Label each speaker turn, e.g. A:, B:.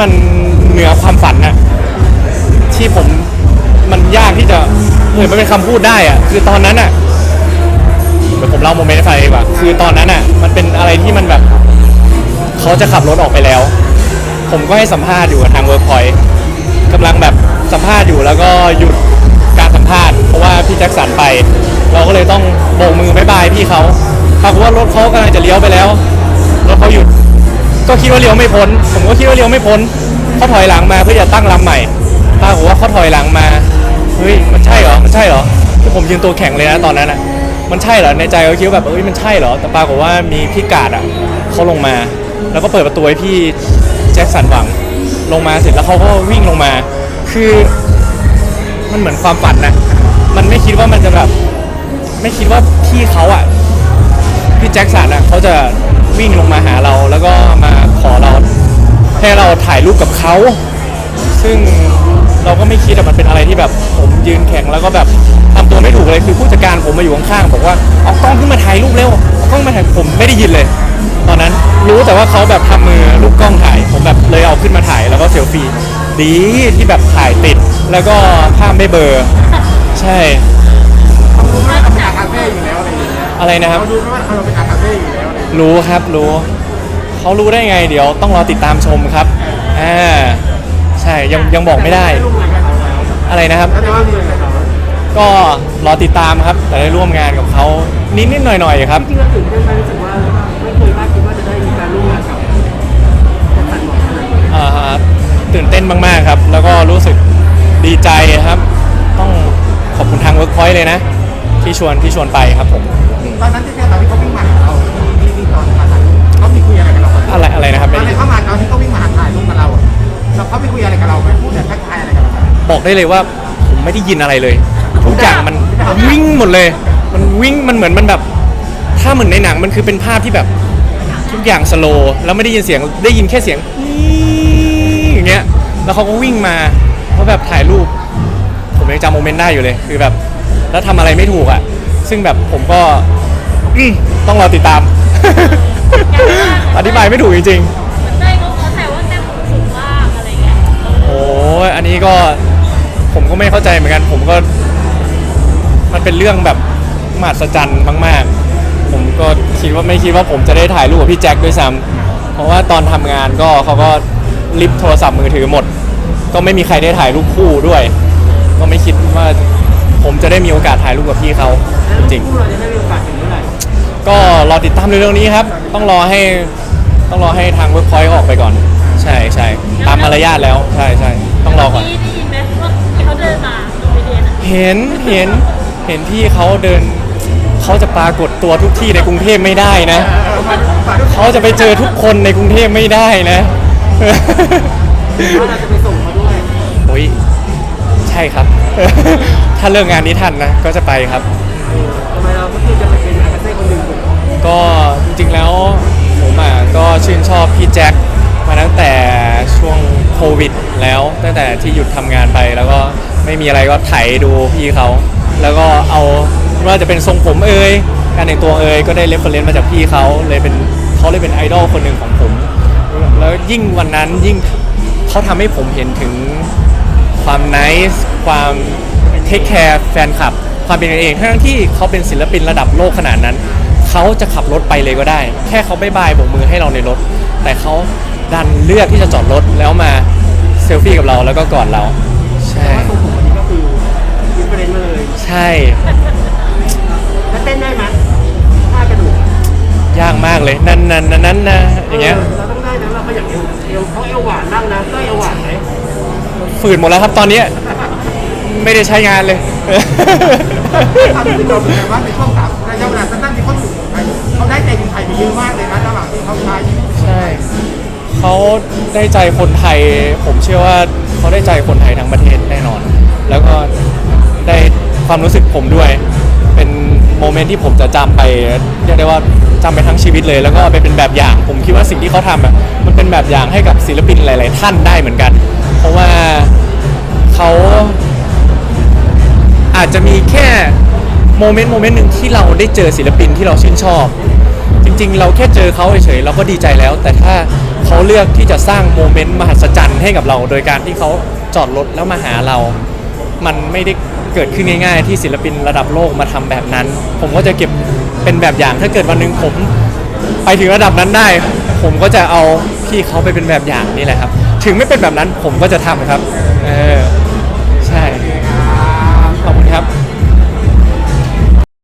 A: มันเหนือความฝันนะที่ผมมันยากที่จะเหมืออมันเป็นคำพูดได้อะคือตอนนั้นอะเดี๋ยวผมเล่าโมเมนต์ให้ฟังดีกว่าคือตอนนั้นอะมันเป็นอะไรที่มันแบบเขาจะขับรถออกไปแล้ว ผมก็ให้สัมภาษณ์อยู่กับทางเวิร์กพอยต์กำลังแบบสัมภาษณ์อยู่แล้วก็หยุดการสัมภาษณ์เพราะว่าพี่แจ็คสันไป เราก็เลยต้องโบกมือบายบายพี่เขาปรากฏว่ารถเขากำลังจะเลี้ยวไปแล้วรถเขาหยุด ก็คิดว่าเลี้ยวไม่พ้น ผมก็คิดว่าเลี้ยวไม่พ้นเขาถอยหลังมาเพื่อจะตั้งลำใหม่ปรากฏว่าเขาถอยหลังมาเฮ้ยมันใช่เหรอมันใช่เหรอคือผมยืนตัวแข็งเลยนะตอนนั้นอะมันใช่เหรอในใจก็คิดว่าแบบเอ้ยมันใช่เหรอแต่ปรากฏว่ามีพี่กาดอะเขาลงมา แล้วก็เปิดประตูให้พี่แจ็คสันหวังลงมาเสร็จแล้วเขาก็วิ่งลงมา คือมันเหมือนความฝันนะมันไม่คิดว่ามันจะแบบ ไม่คิดว่าพี่เขาอะพี่แจ็คสันอะเขาจะ วิ่งลงมาหาเราแล้วก็มาขอเราให้เราถ่ายรูปกับเขา ซึ่งเราก็ไม่คิดอะมันเป็นอะไรที่แบบผมยืนแข็งแล้วก็แบบทำตัวไม่ถูกเลยคือผู้จัดการผมมาอยู่ข้างๆบอกว่าเอากล้องขึ้นมาถ่ายรูปเร็วเอากล้องมาถ่ายผมไม่ได้ยินเลย ตอนนั้นรู้แต่ว่าเขาแบบทำมือลูกกล้องถ่าย ผมแบบเลยเอาขึ้นมาถ่ายแล้วก็เซลฟี่ดีที่แบบถ่ายติด แล้วก็ภาพไม่เบลอร์ ใช่
B: เขารู้ไหมเขาเป็นอาคาเฟ่อยู่แล้วอะไรอย่างเงี้ย
A: อะไรนะครับ
B: เขารู้ไหมว่าเราเป็นอาคาเฟ่อยู่แล้วอะไรอย่างเงี้ย
A: รู้ครับรู้เขารู้ได้ไงเดี๋ยวต้องรอติดตามชมครับอ่าใช่ยังยังบอกไม่ได้
B: ร่วมงานกันแล้ว
A: อะไรนะครับ
B: แล้วแต่ว่ามีอะไรต่อ
A: ก็รอติดตามครับ แต่ได้ร่วมงานกับเขานิดนิดๆหน่อยหน่อยๆครับ
C: จริงๆเราตื่นเต้นไหมรู้สึกว่าไม่เคยคาดคิดว่าจะได้มีการร่วมงานกับแจ็คสันหวังขนาดนี้
A: อ่าฮะตื่นเต้นมากๆครับ แล้วก็รู้สึกดีใจครับ ต้องขอบคุณทาง Workpoint เลยนะ ที่ชวนที่ชวนไปครับผมอืม
B: ตอนนั้นที่เจอตอนที่เขาวิ่งมาหา อน
A: อะไรอะไรนะครับ
B: ต
A: ไม่
B: อน
A: ได้
B: ที่เขามาตอนที่เขาวิ่งมาหาถ่ายรูปกับเราอะแล้วเขาไปคุยอะไรกับเราไหมพูดแต่ทักทายอะไรกับเราไหม
A: บอกได้เลยว่าผมไม่ได้ยินอะไรเลยทุกอย่างมันวิ่งหมดเลย มันวิ่งมันเหมือนมันแบบ ถ้าเหมือนในหนังมันคือเป็นภาพที่แบบทุกอย่างสโลว์แล้วไม่ได้ยินเสียงได้ยินแค่เสียงอี๊อย่างเงี้ย แล้วเขาก็วิ่งมาเขาแบบถ่ายรูป ผมยังจำโมเมนต์ได้อยู่เลย คือแบบ แล้วทำอะไรไม่ถูกอะ ซึ่งแบบผมก็อืมต้องรอติดตาม อธิบายไม่ถูกจริง
D: เหมือนได้เขาเขาแซวว่าแต้มสูงมากอะไรเงี้ย
A: ๆ โอ้ยอันนี้ก็ผมก็ไม่เข้าใจเหมือนกัน ผมก็ มันเป็นเรื่องแบบมหัศจรรย์มากๆ ผมก็คิดว่าไม่คิดว่าผมจะได้ถ่ายรูปกับพี่แจ็คด้วยซ้ำเพราะว่าตอนทำงานก็เขาก็ลิฟต์โทรศัพท์มือถือหมด ก็ไม่มีใครได้ถ่ายรูปคู่ด้วย ก็ไม่คิดว่าผมจะได้มีโอกาสถ่ายรูปกับพี่เขาจริง
C: คู่เราจะได้มีโอกาสเห็นเมื่อไหร่
A: ๆ ก็รอติดตามเร็วๆนี้ครับ ต้องรอให้ต้องรอให้ทางเวิร์กพอยต์ออกไปก่อน ใช่ใช่ตามมารยาทแล้ว ใช่ใช่ต้องรอก่อน
D: ที่ได้ยินไหมว่าเขาเดินมาโรงเรียนอะ
A: เห็นเห็นเห็นพี่เขาเดิน เขาจะปรากฏตัวทุกที่ในกรุงเทพไม่ได้นะ เขาจะไปเจอทุกคนในกรุงเทพไม่ได้นะ
C: ว่าเราจะไปส่งเขาด้วย
A: โอ้ยใช่ครับ ถ้าเลิกงานนี้ทันนะ ก็จะไปครับ ชื่นชอบพี่แจ็คมาตั้งแต่ช่วงโควิด แล้วตั้งแต่ที่หยุดทำงานไปแล้วก็ไม่มีอะไรก็ไถดูพี่เขา แล้วก็เอาไม่ว่าจะเป็นทรงผมเอ่ยการแต่งตัวเอ่ยก็ได้เรฟเฟรนซ์มาจากพี่เขาเลยเป็นเขาเลยเป็นไอดอลคนหนึ่งของผม แล้วยิ่งวันนั้นยิ่งเขาทำให้ผมเห็นถึงความน c e ความเทคแคร์แฟนคลับ ความเป็นกันเองทั้งที่เขาเป็นศิลปินระดับโลกขนาดนั้น เขาจะขับรถไปเลยก็ได้ แค่เขาบายบายโบกมือให้เราในรถ แต่เขาดันเลือกที่จะจอดรถแล้วมาเซลฟี่กับเราแล้วก็กอดเรา ใช่
C: ว่าทรงผมวันนี้ก็คืออินเฟรนซ์มาเลย
A: ใช่
C: แล้วเต้นได้ไหมท่ากระดูก
A: ยากมากเลย นั่นนั่นนั่นนั่นนะอย่างเงี้ย
C: เราต้องได้นะเราก็อยากเอวเอวเขาเอวหวานบ้างนะก็เอวหวานไหม
A: ฝืนหมดแล้วครับตอนเนี้ยไม่ได้ใช้งานเลย
B: ความรู้สึกเราเป็นไงว่าในช่วง เยอะมากเลยนะระหว่างที่เขาใช้ชีวิต
A: ใช่เขาได้ใจคนไทย ผมเชื่อว่าเขาได้ใจคนไทยทั้งประเทศแน่นอน แล้วก็ได้ความรู้สึกผมด้วย เป็นโมเมนต์ที่ผมจะจำไปเรียกได้ว่าจำไปทั้งชีวิตเลย แล้วก็เอาไปเป็นแบบอย่าง ผมคิดว่าสิ่งที่เขาทำอะมันเป็นแบบอย่างให้กับศิลปินหลาย ๆ ท่านได้เหมือนกัน เพราะว่าเขา อาจจะมีแค่โมเมนต์โมเมนต์หนึ่งที่เราได้เจอศิลปินที่เราชื่นชอบ จริง ๆ เราแค่เจอเขาเฉยๆเราก็ดีใจแล้ว แต่ถ้าเขาเลือกที่จะสร้างโมเมนต์มหัศจรรย์ให้กับเรา โดยการที่เขาจอดรถแล้วมาหาเรา มันไม่ได้เกิดขึ้นง่าย ๆ ที่ศิลปินระดับโลกมาทำแบบนั้น ผมก็จะเก็บเป็นแบบอย่าง ถ้าเกิดวันหนึ่งผมไปถึงระดับนั้นได้ ผมก็จะเอาพี่เขาไปเป็นแบบอย่างนี่แหละครับ ถึงไม่เป็นแบบนั้นผมก็จะทำครับเออใช่ขอบคุณครับ